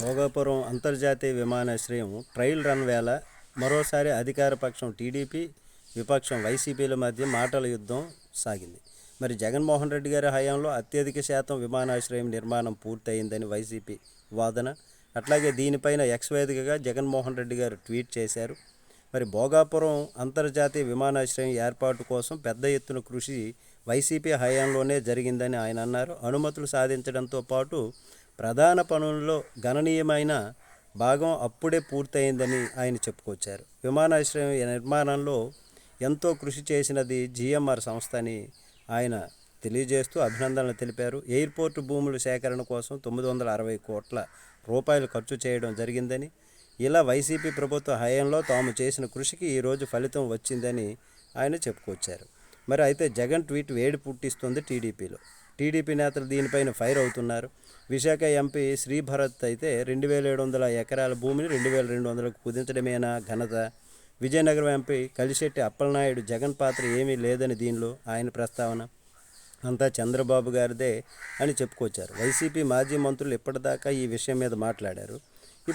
భోగాపురం అంతర్జాతీయ విమానాశ్రయం trial run వేళ మరోసారి అధికార పక్షం టీడీపీ విపక్షం వైసీపీల మధ్య మాటల యుద్ధం సాగింది. మరి జగన్మోహన్ రెడ్డి గారి హయాంలో అత్యధిక శాతం విమానాశ్రయం నిర్మాణం పూర్తయిందని వైసీపీ వాదన. అట్లాగే దీనిపైన ఎక్స్వేదికగా జగన్మోహన్ రెడ్డి గారు ట్వీట్ చేశారు. మరి భోగాపురం అంతర్జాతీయ విమానాశ్రయం ఏర్పాటు కోసం పెద్ద ఎత్తున కృషి వైసీపీ హయాంలోనే జరిగిందని ఆయన అన్నారు. అనుమతులు సాధించడంతో పాటు ప్రధాన పనుల్లో గణనీయమైన భాగం అప్పుడే పూర్తయిందని ఆయన చెప్పుకొచ్చారు. విమానాశ్రయం నిర్మాణంలో ఎంతో కృషి చేసినది జిఎంఆర్ సంస్థ అని ఆయన తెలియజేస్తూ అభినందనలు తెలిపారు. ఎయిర్పోర్టు భూముల సేకరణ కోసం తొమ్మిది వందల అరవై కోట్ల రూపాయలు ఖర్చు చేయడం జరిగిందని ఇలా వైసీపీ ప్రభుత్వ హయాంలో తాము చేసిన కృషికి ఈరోజు ఫలితం వచ్చిందని ఆయన చెప్పుకొచ్చారు. మరి అయితే జగన్ ట్వీట్ వేడి పుట్టిస్తుంది టీడీపీలో. టీడీపీ నేతలు దీనిపైన ఫైర్ అవుతున్నారు. విశాఖ ఎంపీ శ్రీభరత్ అయితే రెండు వేల ఏడు వందల ఎకరాల భూమిని రెండు వేల రెండు వందలకు కుదించడమేనా ఘనత? విజయనగరం ఎంపీ కలిశెట్టి అప్పలనాయుడు జగన్ పాత్ర ఏమీ లేదని దీనిలో ఆయన ప్రస్తావన. అంతా చంద్రబాబు గారిదే అని చెప్పుకొచ్చారు. వైసీపీ మాజీ మంత్రులు ఇప్పటిదాకా ఈ విషయం మీద మాట్లాడారు.